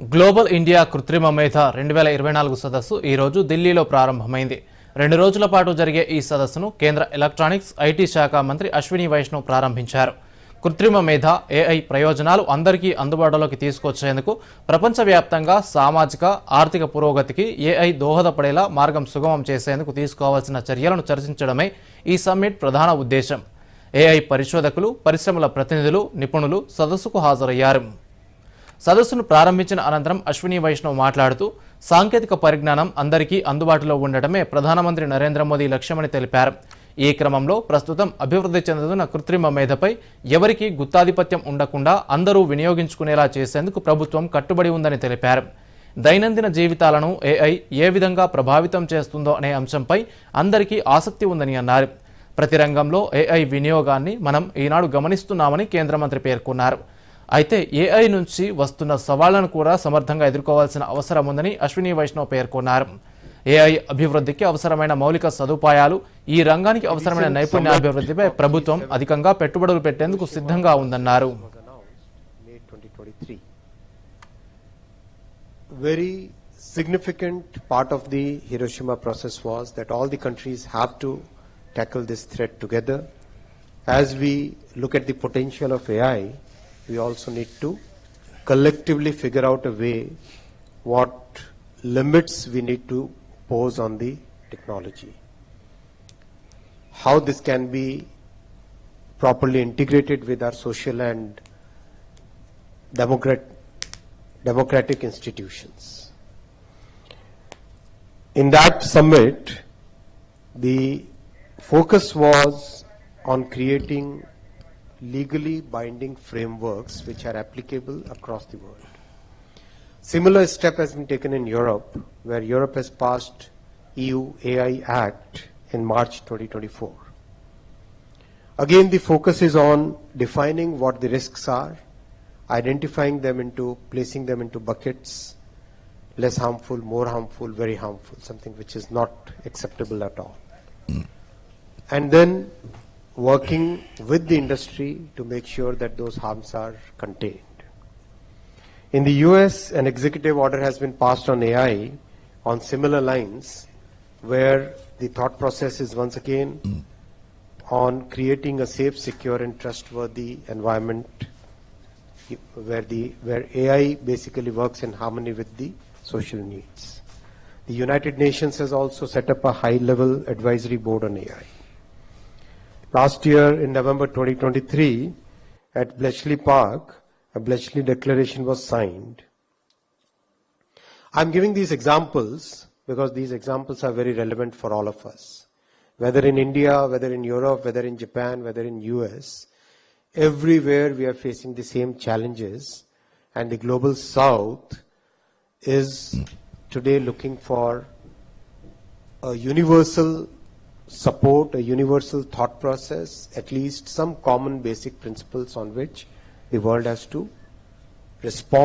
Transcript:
Global India కృత్రిమ మేధ రెండు వేల ఇరవై నాలుగు సదస్సు ఈ రోజు ఢిల్లీలో ప్రారంభమైంది. రెండు రోజుల పాటు జరిగే ఈ సదస్సును కేంద్ర ఎలక్ట్రానిక్స్ ఐటీ శాఖ మంత్రి అశ్విని వైష్ణవ్ ప్రారంభించారు. కృత్రిమ మేధ ఏఐ ప్రయోజనాలు అందరికీ అందుబాటులోకి తీసుకొచ్చేందుకు ప్రపంచవ్యాప్తంగా సామాజిక ఆర్థిక పురోగతికి ఏఐ దోహదపడేలా మార్గం సుగమం చేసేందుకు తీసుకోవాల్సిన చర్యలను చర్చించడమే ఈ సమ్మిట్ ప్రధాన ఉద్దేశం. ఏఐ పరిశోధకులు పరిశ్రమల ప్రతినిధులు నిపుణులు సదస్సుకు హాజరయ్యారు. సదస్సును ప్రారంభించిన అనంతరం అశ్విని వైష్ణవ్ మాట్లాడుతూ సాంకేతిక పరిజ్ఞానం అందరికీ అందుబాటులో ఉండటమే ప్రధానమంత్రి నరేంద్ర మోదీ లక్ష్యమని తెలిపారు. ఈ క్రమంలో ప్రస్తుతం అభివృద్ధి చెందుతున్న కృత్రిమ మేధపై ఎవరికీ గుత్తాధిపత్యం ఉండకుండా అందరూ వినియోగించుకునేలా చేసేందుకు ప్రభుత్వం కట్టుబడి ఉందని తెలిపారు. దైనందిన జీవితాలను ఏఐ ఏ విధంగా ప్రభావితం చేస్తుందో అనే అంశంపై అందరికీ ఆసక్తి ఉందని అన్నారు. ప్రతి రంగంలో ఏఐ వినియోగాన్ని మనం ఈనాడు గమనిస్తున్నామని కేంద్ర మంత్రి పేర్కొన్నారు. అయితే ఏఐ నుంచి వస్తున్న సవాళ్ళను కూడా సమర్థంగా ఎదుర్కోవాల్సిన అవసరం ఉందని అశ్విని వైష్ణవ్ పేర్కొన్నారు. ఏఐ అభివృద్ధికి అవసరమైన మౌలిక సదుపాయాలు ఈ రంగానికి అవసరమైన నైపుణ్య అభివృద్ధిపై ప్రభుత్వం అధికంగా పెట్టుబడులు పెట్టేందుకు సిద్ధంగా ఉందన్నారు. Very significant part of the Hiroshima process was that all the countries have to tackle this thread together as we look at the potential of AI we also need to collectively figure out a way what limits we need to pose on the technology. How this can be properly integrated with our social and democrat, democratic institutions. In that summit, the focus was on creating legally binding frameworks which are applicable across the world. Similar step has been taken in Europe, where Europe has passed EU AI Act in March 2024. Again, the focus is on defining what the risks are, identifying them into, placing them into buckets, less harmful, more harmful, very harmful, something which is not acceptable at all. Mm. And then working with the industry to make sure that those harms are contained. In the US, an executive order has been passed on AI on similar lines, where the thought process is once again on creating a safe, secure, and trustworthy environment where the where AI basically works in harmony with the social needs. The United Nations has also set up a high-level advisory board on AI. Last year, in November 2023, at Bletchley Park, a Bletchley Declaration was signed. I'm giving these examples because these examples are very relevant for all of us. Whether in India, whether in Europe, whether in Japan, whether in US, everywhere we are facing the same challenges and the global south is today looking for a universal support, a universal thought process, at least some common basic principles on which the world has to respond